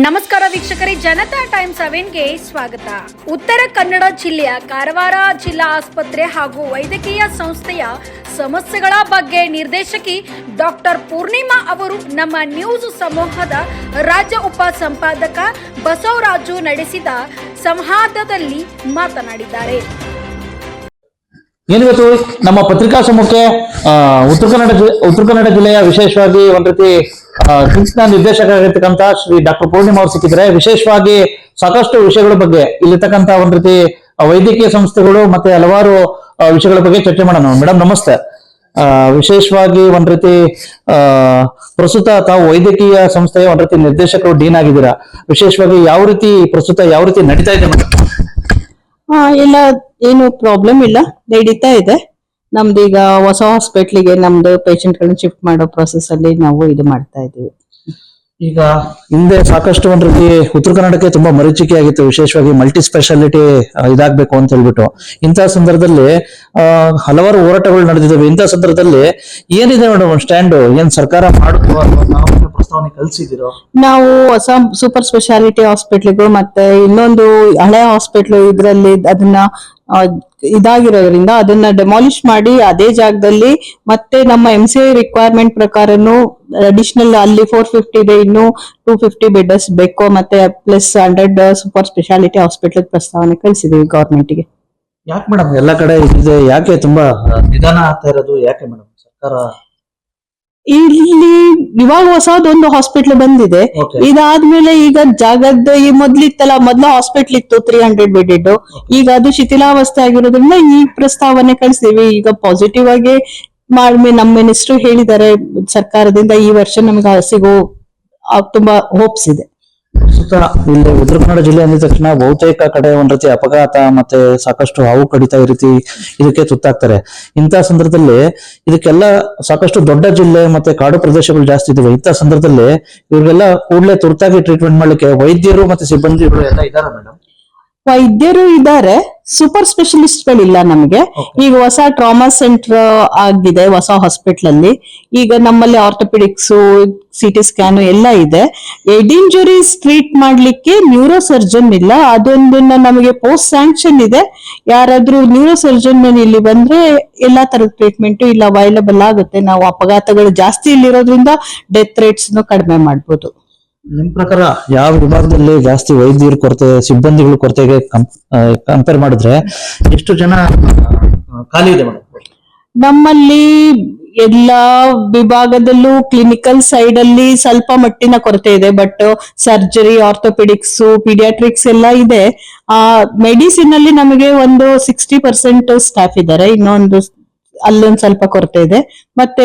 ನಮಸ್ಕಾರ ವೀಕ್ಷಕರೇ, ಜನತಾ ಟೈಮ್ ಸೆವೆನ್ಗೆ ಸ್ವಾಗತ. ಉತ್ತರ ಕನ್ನಡ ಜಿಲ್ಲೆಯ ಕಾರವಾರ ಜಿಲ್ಲಾ ಆಸ್ಪತ್ರೆ ಹಾಗೂ ವೈದ್ಯಕೀಯ ಸಂಸ್ಥೆಯ ಸಮಸ್ಯೆಗಳ ಬಗ್ಗೆ ನಿರ್ದೇಶಕಿ ಡಾಕ್ಟರ್ ಪೂರ್ಣಿಮಾ ಅವರು ನಮ್ಮ ನ್ಯೂಸ್ ಸಮೂಹದ ರಾಜ್ಯ ಉಪ ಸಂಪಾದಕ ಬಸವರಾಜು ನಡೆಸಿದ ಸಂವಾದದಲ್ಲಿ ಮಾತನಾಡಿದ್ದಾರೆ. ಏನಿವತ್ತು? ನಮ್ಮ ಪತ್ರಿಕಾ ಸಮೂಹಕ್ಕೆ ಉತ್ತರ ಕನ್ನಡ ಉತ್ತರ ಕನ್ನಡ ಜಿಲ್ಲೆಯ ವಿಶೇಷವಾಗಿ ಒಂದ್ ರೀತಿ ಕಿಮ್ಸ್ನ ನಿರ್ದೇಶಕರಾಗಿರ್ತಕ್ಕಂತ ಶ್ರೀ ಡಾಕ್ಟರ್ ಪೂರ್ಣಿಮಾ ಅವರು ಸಿಕ್ಕಿದ್ರೆ, ವಿಶೇಷವಾಗಿ ಸಾಕಷ್ಟು ವಿಷಯಗಳ ಬಗ್ಗೆ ಇಲ್ಲಿರ್ತಕ್ಕಂತ ಒಂದ್ ರೀತಿ ವೈದ್ಯಕೀಯ ಸಂಸ್ಥೆಗಳು ಮತ್ತೆ ಹಲವಾರು ವಿಷಯಗಳ ಬಗ್ಗೆ ಚರ್ಚೆ ಮಾಡೋಣ. ಮೇಡಮ್ ನಮಸ್ತೆ. ವಿಶೇಷವಾಗಿ ಒಂದ್ ರೀತಿ ಪ್ರಸ್ತುತ ತಾವು ವೈದ್ಯಕೀಯ ಸಂಸ್ಥೆಯ ಒಂದ್ ರೀತಿ ನಿರ್ದೇಶಕರು, ಡೀನ್ ಆಗಿದ್ದೀರಾ? ವಿಶೇಷವಾಗಿ ಯಾವ ರೀತಿ ಪ್ರಸ್ತುತ, ಯಾವ ರೀತಿ ನಡೀತಾ ಇದೆ ಮೇಡಮ್ ಇಲ್ಲ, ಏನು ಪ್ರಾಬ್ಲಮ್ ಇಲ್ಲ. ನಡೀತಾ ಇದೆ. ನಮ್ದು ಈಗ ಹೊಸ ಹಾಸ್ಪಿಟ್ಲಿಗೆ ನಮ್ದು patient ಗಳನ್ನ ಶಿಫ್ಟ್ ಮಾಡೋ ಪ್ರೊಸೆಸ್ ಅಲ್ಲಿ ನಾವು ಇದು ಮಾಡ್ತಾ ಇದೀವಿ ಈಗ ಹಿಂದೆ ಸಾಕಷ್ಟು ಒಂದ್ ರೀತಿ ಉತ್ತರ ಕನ್ನಡಕ್ಕೆ ತುಂಬಾ ಮರೀಚಿಕೆ ಆಗಿತ್ತು. ವಿಶೇಷವಾಗಿ ಮಲ್ಟಿ ಸ್ಪೆಷಾಲಿಟಿ ಇದಾಗ್ಬೇಕು ಅಂತ ಹೇಳ್ಬಿಟ್ಟು. ಇಂತಹ ಸಂದರ್ಭದಲ್ಲಿ ಹಲವಾರು ಹೋರಾಟಗಳು ನಡೆದಿದ್ದಾವೆ. ಇಂತಹ ಸಂದರ್ಭದಲ್ಲಿ ಏನಿದೆ ಮೇಡಮ್ ಸ್ಟ್ಯಾಂಡ್ ಏನ್ ಸರ್ಕಾರ ಮಾಡುತ್ತೋ ಕಲ್ಸಿದಿರೋ ನಾವು ಹೊಸ ಸೂಪರ್ ಸ್ಪೆಷಾಲಿಟಿ ಹಾಸ್ಪಿಟ್ಲಿಗೂ ಮತ್ತೆ ಇನ್ನೊಂದು ಹಳೆ ಹಾಸ್ಪಿಟ್ಲ್ ಇದ್ರಲ್ಲಿ ಅದನ್ನ ಆ, ಇದಾಗಿರೋದ್ರಿಂದ ಅದನ್ನ ಡೆಮಾಲಿಷ್ ಮಾಡಿ ಅದೇ ಜಾಗದಲ್ಲಿ ಮತ್ತೆ ನಮ್ಮ ಎಂ ಸಿ ಐ ರಿಕ್ವೈರ್ಮೆಂಟ್ ಪ್ರಕಾರನು ಅಡಿಷನಲ್ ಅಲ್ಲಿ ಫೋರ್ ಫಿಫ್ಟಿ ಇದೆ ಇನ್ನು ಟೂ ಫಿಫ್ಟಿ ಬೆಡ್ಸ್ ಬೇಕು ಮತ್ತೆ plus hundred super speciality hospital ಪ್ರಸ್ತಾವನೆ ಕಳಿಸಿದೀವಿ ಗೌರ್ಮೆಂಟ್ಗೆ. ಯಾಕೆ ಮೇಡಮ್ ಎಲ್ಲ ಕಡೆ ಇದೆ ಯಾಕೆ ತುಂಬಾ ನಿಧಾನ ಆಗ್ತಾ ಇರೋದು? ಯಾಕೆ ಮೇಡಮ್ ಸರ್ಕಾರ ಇಲ್ಲಿ ಇವಾಗ ಹೊಸದೊಂದು ಹಾಸ್ಪಿಟ್ಲ್ ಬಂದಿದೆ. ಇದಾದ್ಮೇಲೆ ಈಗ ಜಾಗದ ಈ ಮೊದ್ಲಿತ್ತಲ್ಲ ಮೊದ್ಲ ಹಾಸ್ಪಿಟ್ಲ್ ಇತ್ತು ತ್ರೀ ಹಂಡ್ರೆಡ್ ಬೆಡ್ ಈಗ ಅದು ಶಿಥಿಲಾವಸ್ಥೆ ಆಗಿರೋದ್ರಿಂದ ಈ ಪ್ರಸ್ತಾವನೆ ಕಳಿಸ್ತೀವಿ ಈಗ ಪಾಸಿಟಿವ್ ಆಗಿ ಮಾಡಿ ನಮ್ಮ ಮಿನಿಸ್ಟರ್ ಹೇಳಿದ್ದಾರೆ ಸರ್ಕಾರದಿಂದ ಈ ವರ್ಷ ನಮ್ಗೆ ಸಿಗೋ ತುಂಬಾ ಹೋಪ್ಸ್ ಇದೆ. ಪ್ರಸ್ತುತ ಇಲ್ಲಿ ಉತ್ತರ ಕನ್ನಡ ಜಿಲ್ಲೆ ಅಂದ ತಕ್ಷಣ ಬಹುತೇಕ ಕಡೆ ಒಂದ್ ರೀತಿ ಅಪಘಾತ ಮತ್ತೆ ಸಾಕಷ್ಟು ಹಾವು ಕಡಿತ ಈ ರೀತಿ ಇದಕ್ಕೆ ತುತ್ತಾಗ್ತಾರೆ. ಇಂತಹ ಸಂದರ್ಭದಲ್ಲಿ ಇದಕ್ಕೆಲ್ಲ ಸಾಕಷ್ಟು ದೊಡ್ಡ ಜಿಲ್ಲೆ ಮತ್ತೆ ಕಾಡು ಪ್ರದೇಶಗಳು ಜಾಸ್ತಿ ಇದಾವೆ. ಇಂತಹ ಸಂದರ್ಭದಲ್ಲಿ ಇವ್ರಿಗೆಲ್ಲ ಕೂಡಲೇ ತುರ್ತಾಗಿ ಟ್ರೀಟ್ಮೆಂಟ್ ಮಾಡ್ಲಿಕ್ಕೆ ವೈದ್ಯರು ಮತ್ತೆ ಸಿಬ್ಬಂದಿಗಳು ಎಲ್ಲ ಇದಾರೆ ಮೇಡಮ್ ವೈದ್ಯರು ಇದ್ದಾರೆ ಸೂಪರ್ ಸ್ಪೆಷಲಿಸ್ಟ್ ಗಳಿಲ್ಲ ನಮಗೆ. ಈಗ ಹೊಸ ಟ್ರಾಮಾ ಸೆಂಟರ್ ಆಗಿದೆ ಹೊಸ ಹಾಸ್ಪಿಟಲ್ ಅಲ್ಲಿ. ಈಗ ನಮ್ಮಲ್ಲಿ ಆರ್ಥೋಪೆಡಿಕ್ಸ್ ಸಿಟಿ ಸ್ಕ್ಯಾನ್ ಎಲ್ಲ ಇದೆ. ಎಡ್ ಇಂಜುರೀಸ್ ಟ್ರೀಟ್ ಮಾಡ್ಲಿಕ್ಕೆ ನ್ಯೂರೋ ಸರ್ಜನ್ ಇಲ್ಲ. ಅದೊಂದನ್ನ ನಮಗೆ ಪೋಸ್ಟ್ ಸ್ಯಾಂಕ್ಷನ್ ಇದೆ. ಯಾರಾದ್ರೂ ನ್ಯೂರೋ ಸರ್ಜನ್ ಇಲ್ಲಿ ಬಂದ್ರೆ ಎಲ್ಲಾ ತರದ ಟ್ರೀಟ್ಮೆಂಟ್ ಇಲ್ಲ ಅವೈಲಬಲ್ ಆಗುತ್ತೆ. ನಾವು ಅಪಘಾತಗಳು ಜಾಸ್ತಿ ಇಲ್ಲಿರೋದ್ರಿಂದ ಡೆತ್ ರೇಟ್ಸ್ ಕಡಿಮೆ ಮಾಡ್ಬೋದು. ನಿಮ್ ಪ್ರಕಾರ ಯಾವ ವಿಭಾಗದಲ್ಲಿ ಜಾಸ್ತಿ ವೈದ್ಯರ ಕೊರತೆ, ಸಿಬ್ಬಂದಿಗಳ ಕೊರತೆಗೆ ಕಂಪೇರ್ ಮಾಡಿದ್ರೆ ಎಷ್ಟು ಜನ ಖಾಲಿ ಇದೆ ನಮ್ಮಲ್ಲಿ ಎಲ್ಲಾ ವಿಭಾಗದಲ್ಲೂ ಕ್ಲಿನಿಕಲ್ ಸೈಡ್ ಅಲ್ಲಿ ಸ್ವಲ್ಪ ಮಟ್ಟಿನ ಕೊರತೆ ಇದೆ ಬಟ್ ಸರ್ಜರಿ ಆರ್ಥೋಪೆಡಿಕ್ಸ್ ಪೀಡಿಯಾಟ್ರಿಕ್ಸ್ ಎಲ್ಲ ಇದೆ. ಆ ಮೆಡಿಸಿನ್ ಅಲ್ಲಿ ನಮಗೆ ಒಂದು ಸಿಕ್ಸ್ಟಿ ಪರ್ಸೆಂಟ್ ಸ್ಟಾಫ್ ಇದ್ದಾರೆ, ಇನ್ನೊಂದು ಅಲ್ಲೊಂದು ಸ್ವಲ್ಪ ಕೊರತೆ ಇದೆ ಮತ್ತೆ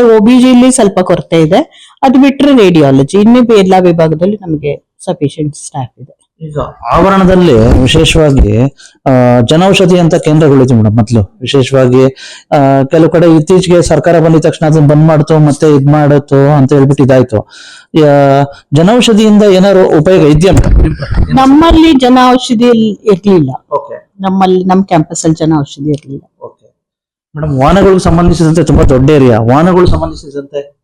ಇಲ್ಲಿ ಸ್ವಲ್ಪ ಕೊರತೆ ಇದೆ. ಅದು ಬಿಟ್ರೆ ರೇಡಿಯಾಲಜಿ ಇನ್ನು ಎಲ್ಲಾ ವಿಭಾಗದಲ್ಲಿ ನಮಗೆ ಸಫಿಶಿಯಂಟ್ ಸ್ಟಾಫ್ ಇದೆ. ಈಗ ಆವರಣದಲ್ಲಿ ವಿಶೇಷವಾಗಿ ಆ, ಜನೌಷಧಿ ಅಂತ ಕೇಂದ್ರಗಳಿದೆ ಮೇಡಮ್ ಮೊದಲು. ವಿಶೇಷವಾಗಿ ಆ, ಕೆಲವು ಕಡೆ ಇತ್ತೀಚೆಗೆ ಸರ್ಕಾರ ಬಂದಿದ ತಕ್ಷಣ ಅದನ್ನ ಬಂದ್ ಮಾಡ್ತು ಮತ್ತೆ ಇದ್ ಮಾಡತ್ತು ಅಂತ ಹೇಳ್ಬಿಟ್ಟು ಇದಾಯ್ತು. ಆ, ಜನೌಷಧಿಯಿಂದ ಏನಾದ್ರು ಉಪಯೋಗ ಇದೆಯಾ ನಮ್ಮಲ್ಲಿ ಜನ ಔಷಧಿ ಇರ್ಲಿಲ್ಲ. ಓಕೆ ನಮ್ಮಲ್ಲಿ ನಮ್ಮ ಕ್ಯಾಂಪಸ್ ಅಲ್ಲಿ ಜನ ಔಷಧಿ ಇರ್ಲಿಲ್ಲ. ಓಕೆ ಮೇಡಮ್ ವಾಹನಗಳಿಗೆ ಸಂಬಂಧಿಸಿದಂತೆ ತುಂಬಾ ದೊಡ್ಡ ಏರಿಯಾ. ವಾಹನಗಳು ಸಂಬಂಧಿಸಿದಂತೆ?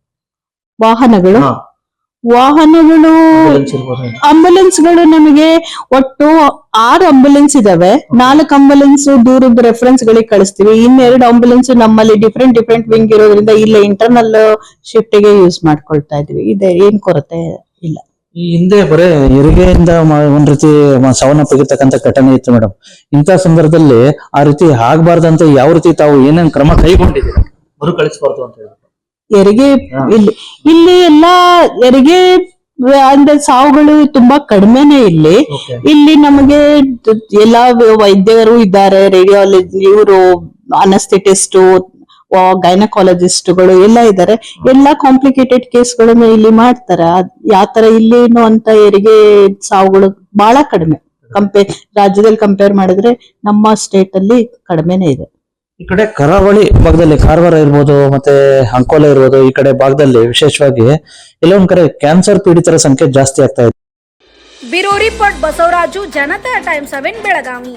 ವಾಹನಗಳು? ಹಾ, ವಾಹನಗಳು ambulance ಇರ್ಬೋದು. ಆಂಬುಲೆನ್ಸ್ಗಳು ನಮಗೆ ಒಟ್ಟು ಆರು ಆಂಬುಲೆನ್ಸ್ ಇದಾವೆ. ನಾಲ್ಕು ಆಂಬುಲೆನ್ಸ್ ದೂರದ ರೆಫರೆನ್ಸ್ ಗಳಿಗೆ ಕಳಿಸ್ತೀವಿ. ಇನ್ನೆರಡು ಆಂಬುಲೆನ್ಸ್ ನಮ್ಮಲ್ಲಿ ಡಿಫ್ರೆಂಟ್ ಡಿಫ್ರೆಂಟ್ ವಿಂಗ್ ಇರೋದ್ರಿಂದ ಇಲ್ಲೇ ಇಂಟರ್ನಲ್ ಶಿಫ್ಟ್ಗೆ ಯೂಸ್ ಮಾಡ್ಕೊಳ್ತಾ ಇದೀವಿ. ಇದೆ ಏನ್ ಕೊರತೆ? ಈ ಹಿಂದೆ ಬರೇ ಹೆರಿಗೆಯಿಂದ ಮ- ಒಂದ್ ರೀತಿ ಸಾವನ್ನಪ್ಪಿರ್ತಕ್ಕಂಥ ಘಟನೆ ಇತ್ತು ಮೇಡಮ್ ಇಂಥ ಸಂದರ್ಭದಲ್ಲಿ ಆ ರೀತಿ ಆಗ್ಬಾರ್ದಂತ ಯಾವ ರೀತಿ ತಾವು ಏನೇನ್ ಕ್ರಮ ಕೈಗೊಂಡಿದ್ದೀರಾ? ಮರುಕಳಿಸಬಾರ್ದು ಅಂತ ಹೇಳಿ ಹೆರಿಗೆ ಇಲ್ಲಿ ಇಲ್ಲಿ ಎಲ್ಲಾ ಹೆರಿಗೆ ಅಂದ್ರೆ ಸಾವುಗಳು ತುಂಬಾ ಕಡಿಮೆನೆ ಇಲ್ಲಿ. ಇಲ್ಲಿ ನಮಗೆ ಎಲ್ಲಾ ವೈದ್ಯರು ಇದ್ದಾರೆ ರೇಡಿಯಾಲಜಿ ಇವರು ಅನಸ್ಥೆಟಿಸ್ಟ್ ಗೈನಕಾಲಜಿಸ್ಟ್ಗಳು ಎಲ್ಲ ಇದಾರೆ. ಎಲ್ಲಾ ಕಾಂಪ್ಲಿಕೇಟೆಡ್ ಕೇಸ್ಗಳನ್ನು ಇಲ್ಲಿ ಮಾಡ್ತಾರೆ. ಯಾವ ತರ ಏನೋ ಅಂತ ಹೆರಿಗೆ ಸಾವುಗಳು ಬಹಳ ಕಡಿಮೆ. ಕಂಪೇರ್ ರಾಜ್ಯದಲ್ಲಿ ಕಂಪೇರ್ ಮಾಡಿದ್ರೆ ನಮ್ಮ ಸ್ಟೇಟ್ ಅಲ್ಲಿ ಕಡಿಮೆನೇ ಇದೆ. ಈ ಕಡೆ ಕರಾವಳಿ ಭಾಗದಲ್ಲಿ ಕಾರವಾರ ಇರ್ಬೋದು ಮತ್ತೆ ಅಂಕೋಲ ಇರ್ಬೋದು ಈ ಕಡೆ ಭಾಗದಲ್ಲಿ ವಿಶೇಷವಾಗಿ ಎಲ್ಲೊಂದ್ ಕಡೆ ಕ್ಯಾನ್ಸರ್ ಪೀಡಿತರ ಸಂಖ್ಯೆ ಜಾಸ್ತಿ ಆಗ್ತಾ ಇದೆ. Bureau report Basavaraju Janata Times seven Belagavi.